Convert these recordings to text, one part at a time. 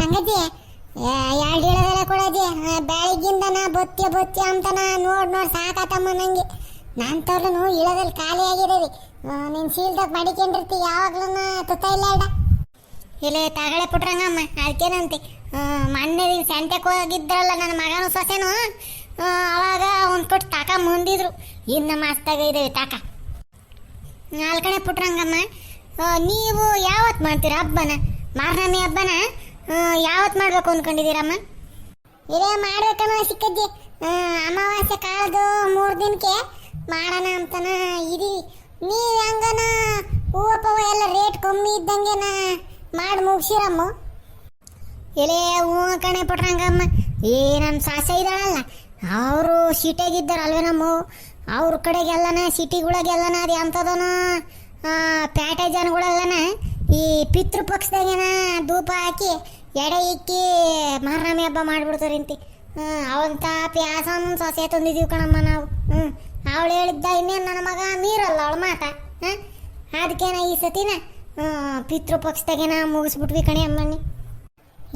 ರಂಗಜ್ಜಿ ಎರಡು ಹೇಳೋದೆಲ್ಲ ಕೊಡಜ್ಜಿ ಬೆಳಗ್ಗಿಂದ ನಾ ಬೊತ್ತಿ ಬೊತ್ತಿ ಅಂತನ ನೋಡ್ ನೋಡಿ ಸಾಕಾತಮ್ಮ ನಂಗೆ. ನಾನು ತೋರ್ಲು ಇಳದಲ್ಲಿ ಖಾಲಿ ಆಗಿರೋದು ನೀನು ಸೀಲ್ದಾಗ ಮಡಿಕೊಂಡಿರ್ತಿ, ಯಾವಾಗ್ಲೂ ತುತ್ತ ಇಲ್ಲ ಇಡ. ಇಲ್ಲೇ ತಗಳೆ ಪುಟ್ರಂಗಮ್ಮ, ಅದಕ್ಕೇನಂತೆ. ಮೊನ್ನೆ ಸೆಂಟೆಗೆ ಹೋಗಿದ್ರಲ್ಲ ನನ್ನ ಮಗನ ಸೊಸೆನು? ಅವಾಗ ಒಂದು ಕೊಟ್ಟು ತಾಕ ಮುಂದಿದ್ರು. ಇನ್ನು ಮಸ್ತಾಗ ಇದೆ ತಾಕ. ನಾಲ್ಕನೇ ಪುಟ್ರಂಗಮ್ಮ ನೀವು ಯಾವತ್ತು ಮಾಡ್ತೀರ ಹಬ್ಬನ? ಮಾರ್ನಮಿ ಹಬ್ಬನ? ಯಾವತ್ತು ಮಾಡ್ಬೇಕು ಅಂದ್ಕೊಂಡಿದ್ದೀರಮ್ಮ ಇದೇ ಮಾಡ್ಬೇಕನ್ನೋ ಸಿಕ್ಕಜ್ಜಿ. ಅಮಾವಾಸ್ಯ ಕಾಲದು ಮೂರು ದಿನಕ್ಕೆ ಮಾಡೋಣ ಅಂತನ ಇದೀವಿ ನೀವು ಹೆಂಗನ? ಹೂವು ಪವ ಎಲ್ಲ ರೇಟ್ ಕಮ್ಮಿ ಇದ್ದಂಗೆನ ಮಾಡಿ ಮುಗಿಸಿರಮ್ಮ. ಎಲೆ ಹೂವು ಕಣೆ ಪಟ್ರಂಗಮ್ಮ, ಏ ನನ್ನ ಸಾಸೆ ಇದ್ದಾಳಲ್ಲ, ಅವರು ಸಿಟಿಯಾಗಿದ್ದಾರೆ ಅಲ್ವೇ ನಮ್ಮ ಅವ್ರ ಕಡೆಗೆಲ್ಲನ, ಸಿಟಿಗಳಿಗೆಲ್ಲನ, ಅದು ಎಂಥದನ ಪ್ಯಾಟೆ ಜನಗಳೆಲ್ಲನ ಈ ಪಿತೃಪಕ್ಷದಾಗೇನ ಧೂಪ ಹಾಕಿ ಎಡೆ ಇಕ್ಕಿ ಮಹಾರಾಮಿ ಹಬ್ಬ ಮಾಡಿಬಿಡ್ತಾರಂತೆ ಅವಂತ ಪ್ಯಾಸನ ಸೊಸೆ ತಂದಿದ್ದೀವಿ ಕಣಮ್ಮ ನಾವು. ಹ್ಞೂ ಅವಳು ಹೇಳಿದ್ದ ಇನ್ನೇನು ನನ್ನ ಮಗ? ಮೀರಲ್ಲ ಅವಳ ಮಾತ. ಹಾಂ ಅದಕ್ಕೇನ ಈ ಸತಿನ ಪಿತೃಪಕ್ಷದಾಗೇನ ಪಿತೃ ಪಕ್ಷದಾಗೇನ ಮುಗಿಸ್ಬಿಟ್ವಿ ಕಣೆ ಅಮ್ಮಣ್ಣಿ.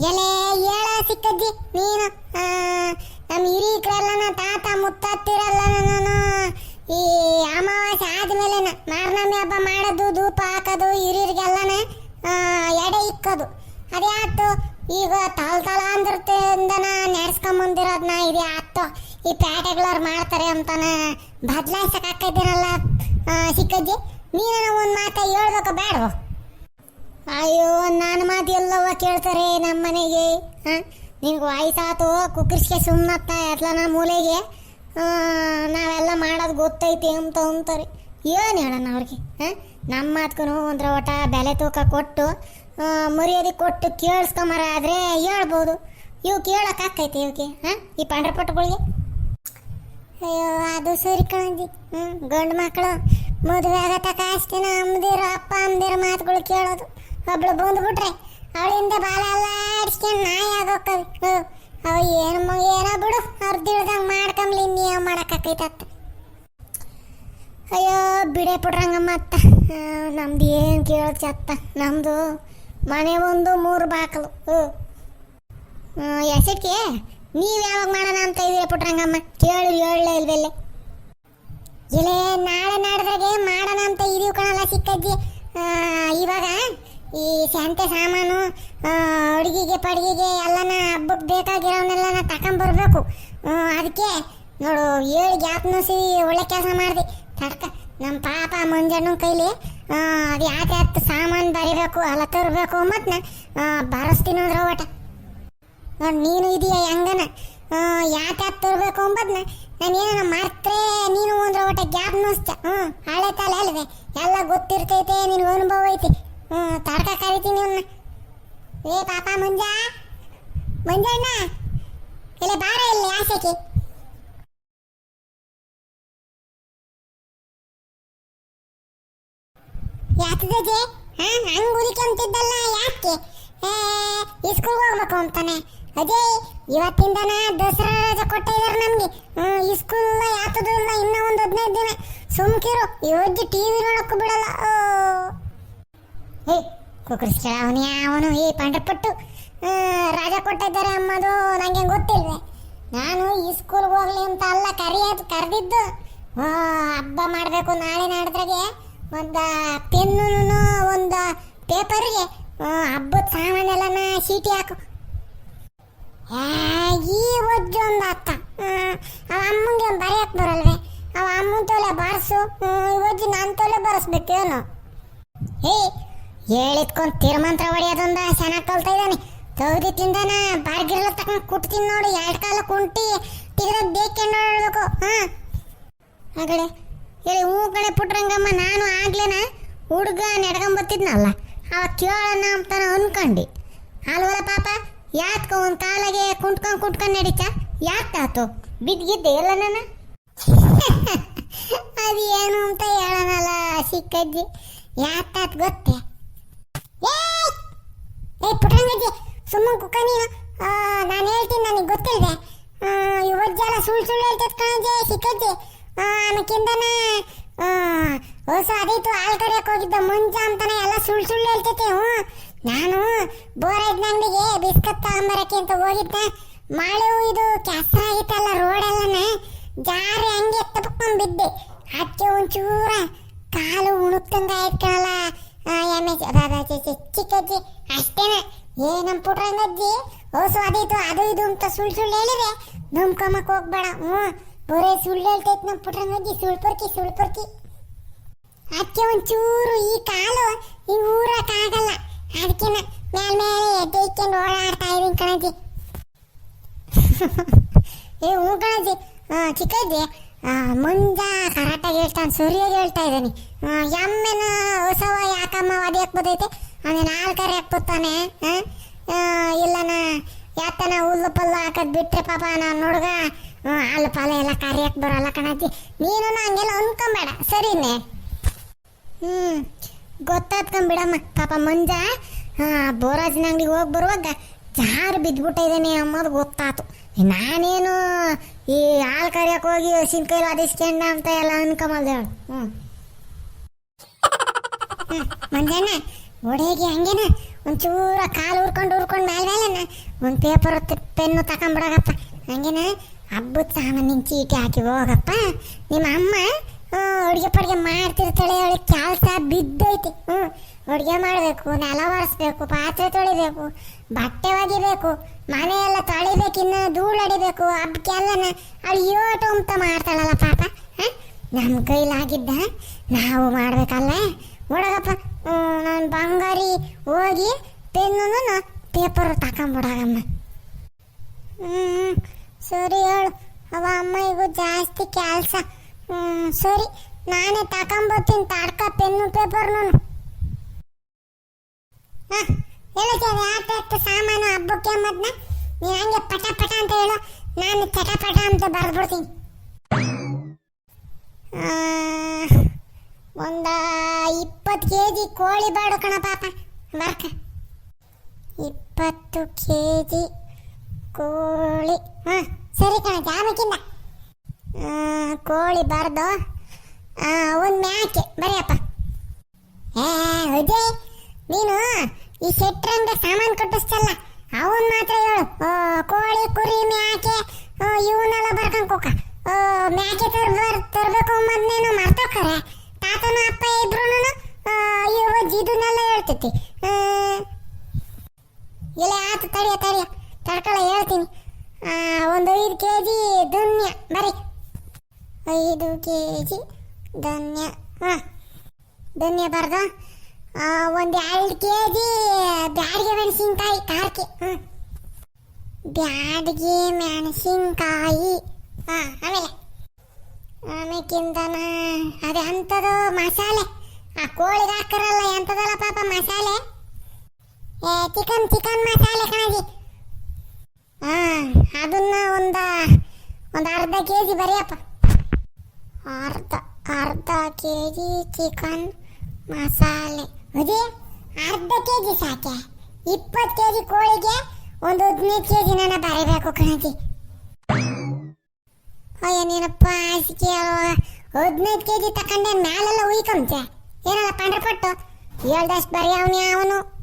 ಎಲೆ ಹೇಳ ಸಿಕ್ಕಜ್ಜಿ ನೀನು. ನಮ್ಮ ಹಿರೀಕರೆಲ್ಲನ ತಾತ ಮುತ್ತತ್ತಿರಲ್ಲ ನಾನು ಈ ಅಮಾವಾಸ್ಯೆ ಆದಮೇಲೆ ಮಾರನಮಿ ಹಬ್ಬ ಮಾಡೋದು, ಧೂಪ ಹಾಕೋದು, ಹಿರಿಯರಿಗೆಲ್ಲನೇ ಎಡೆ ಇಕ್ಕೋದು. ಅದೇ ಆಯ್ತು. ಈಗ ತಲ ತಲಾಂಧ್ರತೆಯಿಂದನ ನಡೆಸ್ಕೊಂಬಂದಿರೋದನ್ನ ಇದು ಆಯ್ತು. ಈ ಪ್ಯಾಟೆಗಳವ್ರು ಮಾಡ್ತಾರೆ ಅಂತಾನ ಬದಲಾಯಿಸಕ್ಕಾಕಿದ್ದೀರಲ್ಲ ಸಿಕ್ಕಜ್ಜಿ. ನೀನು ಒಂದು ಮಾತು ಹೇಳ್ಬೇಕು ಬೇಡ ಅಯ್ಯೋ ನನ್ನ ಮಾತು ಎಲ್ಲವ ಕೇಳ್ತಾರೆ ನಮ್ಮ ಮನೆಗೆ ಹಾಂ ನಿನ್ಗೆ ವಯಸ್ಸಾತು ಕುಕ್ಕರ್ಸ್ಗೆ ಸುಮ್ಮನತ್ತ ನಮ್ಮ ಮೂಲೆಗೆ. ಆ, ನಾವೆಲ್ಲ ಮಾಡೋದು ಗೊತ್ತೈತಿ ಅಂತ ಅಂತಾರೆ. ಏನು ಹೇಳೋಣ ಅವ್ರಿಗೆ ಹಾಂ ನಮ್ಮ ಮಾತ್ಗೂ ಒಂದ್ರ ಒಟ ಬೆಲೆ ತೂಕ ಕೊಟ್ಟು ಮರ್ಯಾದೆ ಕೊಟ್ಟು ಕೇಳಿಸ್ಕೊಂಬರ ಆದರೆ ಹೇಳ್ಬೋದು. ಇವು ಕೇಳೋಕ್ಕಾಕೈತೆ ಇವಕ್ಕೆ ಹಾಂ? ಈ ಪಂಡ್ರಪಟ್ಟುಗಳಿಗೆ? ಅಯ್ಯೋ, ಅದು ಸರಿ ಕಣಜಿ. ಹ್ಞೂ ಗಂಡು ಮಕ್ಕಳು ಮದುವೆ ಆಗತಕ್ಕ ಅಷ್ಟೇನ ಅಮ್ಮದಿರ, ಅಪ್ಪ ಅಮ್ಮದಿರ ಮಾತುಗಳು ಕೇಳೋದು. ಒಬ್ಳು ಬಂದ್ಬಿಟ್ರೆ ಅವಳಿಂದ ಬಾಲ ಎಲ್ಲ ಆಡಿಸ್ಕೊಂಡು ನಾಯಿ ಆಗೋಕ್ಕವಿ ಹ್ಞೂ ಅವ ಏನು ಏನೋ ಬಿಡು, ಅವ್ರು ದಿಳ್ದಂಗೆ ಮಾಡ್ಕೊಂಬ್ಲಿ ನೀವು ಮಾಡೋಕ್ಕಾಕೈತತ್ತ ಅಯ್ಯೋ, ಬಿಡೆ ಬಿಡ್ರಂಗಮ್ಮ ಅತ್ತ. ನಮ್ದು ಏನು ಕೇಳೋದು ಚತ್ತ ನಮ್ಮದು ಮನೆ ಒಂದು, ಮೂರು ಬಾಕಲು. ಹ್ಞೂ. ಎಸಕ್ಕೆ ನೀವು ಯಾವಾಗ ಮಾಡೋಣ ಅಂತ ಇದೀರ ಪುಟ್ರಂಗಮ್ಮ ಕೇಳಿ, ಹೇಳಲೇ ಇಲ್ವೆಲ್ಲ? ಇಲ್ಲೇ ನಾಳೆ ನಾಡ್ದಾಗೆ ಮಾಡೋಣ ಅಂತ ಇದೀವಿ ಕಣಲ್ಲ ಸಿಕ್ಕಜ್ಜಿ. ಇವಾಗ ಈ ಸಂತೆ ಸಾಮಾನು ಅಡುಗೆಗೆ ಪಡಿಗೆಗೆ ಎಲ್ಲನ ಹಬ್ಬಕ್ಕೆ ಬೇಕಾಗಿರೋನೆಲ್ಲನ ತಗೊಂಬರ್ಬೇಕು ಅದಕ್ಕೆ ನೋಡು, ಏಳು ಗ್ಯಾಪ್ನಸಿ ಒಳ್ಳೆ ಕೆಲಸ ಮಾಡಿದೆ. ತಡ್ಕ ನಮ್ಮ ಪಾಪ ಮಂಜಣ್ಣ ಕೈಲಿ ಅದು ಯಾಕೆ ಹತ್ತು ಸಾಮಾನು ಬರಿಬೇಕು ಎಲ್ಲ ತರಬೇಕು ಮತ್ತು ಬರಸ್ತೀನಿ ಅಂದ್ರೆ ಒಟ ನೀನು ಇದೆಯಾ ಹೆಂಗನ? ಯಾಕೆ ತರಬೇಕು ಅಂಬದ್ನ? ನಾನು ಏನೋ ಮರ್ತ್ರೆ ನೀನು ಅಂದ್ರೆ ಒಟ ಗ್ಯಾಪ್ ನೋಸ್ತ. ಹ್ಞೂ ಹಳೆ ತಲೆ ಅಲ್ವೇ? ಎಲ್ಲ ಗೊತ್ತಿರ್ತೈತೆ, ನಿನಗೆ ಅನುಭವ ಐತಿ. ಹ್ಞೂ ತಡ್ಕ ಕರಿತೀನಿ ಅವನ್ನ ಏ, ಪಾಪ ಮುಂಜಾ. ಮುಂಜಣ್ಣ. ಇಲ್ಲ ಬಾರ ಇಲ್ಲಿ ಆಸೆಗೆ ಯಾತದಜೆ ಹಾ, ಹಂಗ್ ಉಲಿಕೊಂತಿದ್ದಲ್ಲ ಯಾಕೆ? ಏ ಸ್ಕೂಲ್ ಹೋಗ್ಬೇಕು ಅಂತಾನೆ. ಅದೇ, ಇವತ್ತಿಂದನ ದಸರಾ ರಜೆ ಕೊಟ್ಟಿದ್ದಾರೆ ನಮಗೆ. ಹ್ಮ್ ಸ್ಕೂಲ್ ಯಾತದು ಇಲ್ಲ ಇನ್ನ ಒಂದು ಹದಿನೈದು ದಿನ. ಸುಮ್ಕಿರು, ಇವಜ್ಜಿ ಟಿವಿ ನೋಡಕ್ಕೂ ಬಿಡಲ್ಲ. ಓ. ಹೇ ಕುಕ್ಕರ್ಸ್ ಅವನು ಏ ಪಂಡ್ರಪಟ್ಟು. ರಾಜ ಕೊಟ್ಟಿದ್ದಾರೆ ಅಮ್ಮದು, ನಂಗೆ ಗೊತ್ತಿಲ್ವೇ. ನಾನು ಈ ಸ್ಕೂಲ್ಗೆ ಹೋಗ್ಲಿ ಅಂತ ಅಲ್ಲ ಕರಿಯೋದು, ಕರೆದಿದ್ದು. ಹಬ್ಬ ಮಾಡಬೇಕು ನಾಳೆ ನಾಡಿದ್ರಾಗೆ. ಒಂದು ಪೆನ್ನು ಒಂದು ಪೇಪರ್ಗೆ ಹಬ್ಬದ ಸಾಮಾನೆಲ್ಲನ ಸೀಟಿ ಹಾಕು. ಈ ಒಜ್ಜು ಒಂದು ಅತ್ತ ಅವ ಅಮ್ಮಂಗೆ ಬರೆಯಕ್ ಬರಲ್ವೇ? ಅವ ಅಮ್ಮನ ತೋಲೆ ಬಾರಿಸು ಒಜ್ಜಿ ನನ್ನ ತೋಲೆ ಬಾರಿಸ್ಬೇಕೇನು ಹೇ ಹೇಳಿದ್ಕೊಂಡು ತಿರುಮಂತ್ರ ಹೊಡೆಯೋದೊಂದ ಚೆನ್ನಾಗಿ ಕಲ್ತಾ ಇದ್ದಾನೆ. ತೌದಿ ತಿಂದಾನ ಬಾರ್ಗಿರ್ಲ ತಕೊಂಡ್ ಕುಟ್ತೀನಿ ನೋಡಿ ಎರಡು ಕಾಲ ಕುಂಟಿ ತಿರ್ಗ ಬೇಕೆ ನೋಡ್ಬೇಕು, ಹಾ? ಹೇಳಿ, ಹೂ ಕಡೆ ಪುಟ್ರಂಗಮ್ಮ ನಾನು ಆಗ್ಲೇನ ಹುಡುಗ ನಡ್ಕೊಂಬತ್ತಿದ್ನಲ್ಲ ಅವ ಕೇಳೋಣ ಅಂತ ಅನ್ಕೊಂಡಿ. ಅಲ್ವಲ್ಲ ಪಾಪ, ಯಾತ್ಕ ಒಂದು ಕಾಲಾಗೆ ಕುಂಟ್ಕೊಂಡು ಕುಂಟ್ಕೊಂಡು ನಡೀತ? ಯಾಕಾತು ಬಿದ್ದಿದ್ದೆ ಎಲ್ಲ ನಾನು? ಅದು ಏನು ಅಂತ ಹೇಳೋಣಲ್ಲ, ಸಿಕ್ಕಜ್ಜಿ. ಯಾತಾತ್ ಗೊತ್ತೇ! ಏ ಪುಟ್ರಂಗಜ್ಜಿ ಸುಮ್ಮನೆ ಕುಕ್ಕ ನೀನು. ನಾನು ಹೇಳ್ತೀನಿ, ನನಗೆ ಗೊತ್ತಿಲ್ಲದೆ ಇವತ್ತು ಜನ ಸುಳ್ಳು ಸುಳ್ಳು ಹೇಳ್ತಿದ್ ಕಣಜ್ಜಿ, ಸಿಕ್ಕಜ್ಜಿ. ಆಮೇಕಿಂದನ ಹೊಸ ಅದೀತು ಹಾಲು ಕರಿಯಕ್ಕೆ ಹೋಗಿದ್ದ ಮುಂಜ ಅಂತಾನೆ ಎಲ್ಲ ಸುಳ್ಳು ಸುಳ್ಳು ಹೇಳ್ತೈತೆ, ಹ್ಞೂ. ನಾನು ಬೋರೈದ್ನ ಅಂಗಡಿಗೆ ಬಿಸ್ಕತ್ ತಗೊಂಬರಕ್ಕೆ ಅಂತ ಹೋಗಿದ್ದೆ. ಮಳೆ, ಇದು ಕೆಸರಾಗಿತ್ತಲ್ಲ ರೋಡೆಲ್ಲನ ಜಾರಿ ಹಂಗೆ ತಪ್ಕೊಂಡ್ ಬಿದ್ದೆ. ಅದಕ್ಕೆ ಒಂಚೂರ ಕಾಲು ಉಣುಕ್ತಂಗ ಆಯ್ತಲ್ಲ ಚಿಕ್ಕಜ್ಜಿ ಅಷ್ಟೇನೆ. ಏ ನಮ್ಮ ಪುಟ್ರಂಗಜ್ಜಿ ಓಸು ಅದೀತು ಅದು, ಇದು ಅಂತ ಸುಳ್ಳು ಸುಳ್ಳು ಹೇಳಿದೆ. ನಂಬ್ಕೊಂಬಕ್ ಹೋಗ್ಬೇಡ, ಹ್ಞೂ. ಬರೇ ಸುಳ್ಳು ಹೇಳ್ತೈತೆ ನಮ್ಮ ಪುಟ್ರಂಗಜ್ಜಿ ಸುಳ್ಳು ಪರ್ಕಿ ಸುಳ್ಳು ಪರ್ಕಿ. ಅದಕ್ಕೆ ಒಂಚೂರು ಈ ಕಾಲು ಈ ಊರಕ್ಕಾಗಲ್ಲ. ಅದಕ್ಕೆ ಮೇಲ್ ಮೇಲೆ ಎದ್ದೆ ಇಕ್ಕೊಂಡು ಓಡಾಡ್ತಾ ಇದೀನಿ ಕಣಜಿ ಏ ಹ್ಞೂ ಕಣಜಿ ಆ, ಚಿಕ್ಕಜ್ಜಿ. ಮುಂಜ ಕರೆಕ್ಟಾಗಿ ಹೇಳ್ತಾನೆ ಸರಿಯಾಗಿ ಹೇಳ್ತಾ ಇದ್ದೀನಿ. ಎಮ್ಮೆನ ಹೊಸವ ಯಾಕಮ್ಮ ಅದು ಬದೈತೆ ಅವನ ನಾಲ್ಕರೆ ಹಾಕ್ಬಿಡ್ತಾನೆ ಇಲ್ಲನ ಯಾತನ ಹುಲ್ಲು ಪಲ್ಲು ಹಾಕದ್ ಬಿಟ್ರೆ ಪಾಪ ನಾನು ನೋಡ್ಗ ಹಾಲು ಪಾಲು ಎಲ್ಲ ಕರಿಯಕ್ಕೆ ಬರಲ್ಲ ಕಣಜ್ಜಿ. ನೀನು ಹಂಗೆಲ್ಲ ಅನ್ಕೊಂಬೇಡ ಸರಿನೇ? ಹ್ಮ್, ಗೊತ್ತಾತ್ಕೊಂಬಿಡಮ್ಮ, ಪಾಪ ಮಂಜ. ಬೋರಾಜಿನ ಅಂಗಡಿಗೆ ಹೋಗಿ ಬರುವಾಗ ಜಾರು ಬಿದ್ದ್ಬಿಟ್ಟಿದ್ದಾನೆ ಅನ್ನೋದು ಗೊತ್ತಾತು. ನಾನೇನು ಈ ಹಾಲು ಕರಿಯಕ್ಕೆ ಹೋಗಿ ಸಿಂಕೈಲು ಅದಿಸ್ಕೊಂಡ ಅಂತ ಎಲ್ಲ ಅನ್ಕೊಂಬಲ್ದೆ ಹ್ಮ್. ಹ್ಞೂ ಮಂಜಣ್ಣ, ಒಡೆಗೆ ಹಂಗೇನ? ಒಂಚೂರ ಕಾಲು ಉರ್ಕೊಂಡು ಉರ್ಕೊಂಡು ಮೇಲೆ ಮೇಲೆನ ಒಂದು ಪೇಪರ್ ಪೆನ್ನು ತಗೊಂಬಿಡಗಪ್ಪ ಹಂಗೇನ? ಹಬ್ಬದ ಸಾಮಾನಿನ ಚೀಟಿ ಹಾಕಿ ಹೋಗಪ್ಪ. ನಿಮ್ಮ ಅಮ್ಮ ಅಡುಗೆ ಪಡುಗೆ ಮಾಡ್ತಿರ್ತಾಳೆ, ಅವಳಿಗೆ ಕೆಲಸ ಬಿದ್ದೈತಿ. ಹ್ಞೂ, ಅಡುಗೆ ಮಾಡಬೇಕು, ನೆಲ ಒರೆಸ್ಬೇಕು, ಪಾತ್ರೆ ತೊಳಿಬೇಕು, ಬಟ್ಟೆ ಒಗಿಬೇಕು, ಮನೆಯೆಲ್ಲ ತೊಳಿಬೇಕಿನ್ನ ಧೂಳು ಅಡಿಬೇಕು ಹಬ್ಬಕ್ಕೆಲ್ಲನ ಅವಳು ಯೋಟು ಮಾಡ್ತಾಳಲ್ಲ ಪಾಪ, ಹಾಂ? ನಮ್ಮ ಕೈಲಾಗಿದ್ದ ನಾವು ಮಾಡ್ಬೇಕಲ್ಲ. ಹುಡುಗಪ್ಪ ನಾನು ಬಂಗಾರಿ ಹೋಗಿ ಪೆನ್ನು ಪೇಪರ್ ತಗೊಂಬಿಡಾಗಮ್ಮ. ಹ್ಞೂ ಸರಿ ಹೇಳು. ಅವ ಅಮ್ಮನಿಗೂ ಜಾಸ್ತಿ ಕೆಲಸ. ಸರಿ. ನಾನೇ ತಗೊಂಬರ್ತೀನಿ. ತಾಡ್ಕ ಪೆನ್ನು, ಪೇಪರ್ ನೂ ಹಾಂ ಸಾಮಾನು ಹಬ್ಬಕ್ಕೆ ಮದ್ನ? ನೀನು ಹಂಗೆ ಪಟ ಪಟ ಅಂತ ಹೇಳು. ನಾನು ಚಟ ಪಟ ಅಂತ ಬರ್ದ್ಬಿಡ್ತೀನಿ. ಒಂದ ಇಪ್ಪತ್ತು ಕೆ ಜಿ ಕೋಳಿ ಬಾಡು ಕಣ ಪಾಪ. ಬರ್ಕ. ಇಪ್ಪತ್ತು ಕೆ ಜಿ ಕೋಳಿ. ಹಾಂ ಸರಿ ಕಣ ಜಾಮಕ್ಕಿಂದ ಬಾರ್ದು ಒಂದು ಮ್ಯಾಕೆ ಬರೆಯಪ್ಪ. ಏ ಅಜಯ್ ನೀನು ಈ ಶೆಟ್ರಂಗ ಸಾಮಾನು ಕಟ್ಟಿಸ್ತಲ್ಲ ಅವನ್ ಮಾತ್ರ ಹೇಳು. ಓ ಕೋಳಿ ಕುರಿ ಮ್ಯಾಕೆ ಆ, ಇವನ್ನೆಲ್ಲ ಬರ್ಕೊಂಡ್ ಓ ಆ, ಮ್ಯಾಕೆ ತರ್ಬಾರ್ ತರ್ಬೇಕು ಮೊದ್ಲೇನು ಮರ್ತೋಕರೆ ತಾತನ ಅಪ್ಪ ಇಬ್ರು ಇವ ಇದನ್ನೆಲ್ಲ ಹೇಳ್ತೈತಿ. ಆ, ಇಲ್ಲ ಆತು ತಡಿಯ ತಡಿಯ. ತಡ್ಕೊಳ ಹೇಳ್ತೀನಿ. ಆ, ಒಂದು ಐದು ಕೆ ಜಿ ಧನ್ಯ ಬರೀ. ಐದು ಕೆ ಜಿ ಧನ್ಯ. ಹಾಂ, ಧನ್ಯ ಬರ್ದ ಒಂದು ಎರಡು ಕೆ ಜಿ ಬ್ಯಾಡಿಗೆ ಮೆಣಸಿನ್ಕಾಯಿ, ಕಾರ್ಕಿ. ಹಾಂ, ಬ್ಯಾಡಿಗೆ ಮೆಣಸಿನ್ಕಾಯಿ. ಹಾಂ, ಆಮೇಲೆ ಆಮೇಕಿಂದನ ಅದೇ ಅಂಥದ್ದು ಮಸಾಲೆ. ಆ ಕೋಳಿಗೆ ಹಾಕರಲ್ಲ ಎಂಥದಲ್ಲ ಪಾಪ ಮಸಾಲೆ? ಏ, ಚಿಕನ್ ಚಿಕನ್ ಮಸಾಲೆ ಕಣಜಿ. ಹಾಂ, ಅದನ್ನ ಒಂದು ಒಂದು ಅರ್ಧ ಕೆ ಜಿ ಬರೆಯಪ್ಪ. ಅರ್ಧ ಅರ್ಧ ಕೆ ಜಿ ಚಿಕನ್ ಮಸಾಲೆ. ಅದೇ ಅರ್ಧ ಕೆ ಜಿ ಸಾಕೆ. ಇಪ್ಪತ್ತು ಕೆ ಜಿ ಕೋಳಿಗೆ ಒಂದು ಹದಿನೈದು ಕೆ ಜಿ ನಾನು ಬರೀಬೇಕು ಕಣಜಿ. ಅಯ್ಯ ನೀನಪ್ಪ ಹಾಸಿಗೆ ಹದಿನೈದು ಕೆ ಜಿ ತಕೊಂಡೆ ಮೇಲೆಲ್ಲ ಉಯ್ಕೊಂತೆ ಏನಲ್ಲ ಪಂಡ್ರ ಪಟ್ಟು? ಹೇಳ್ದಷ್ಟು ಬರೀ ಅವನೇ ಅವನು.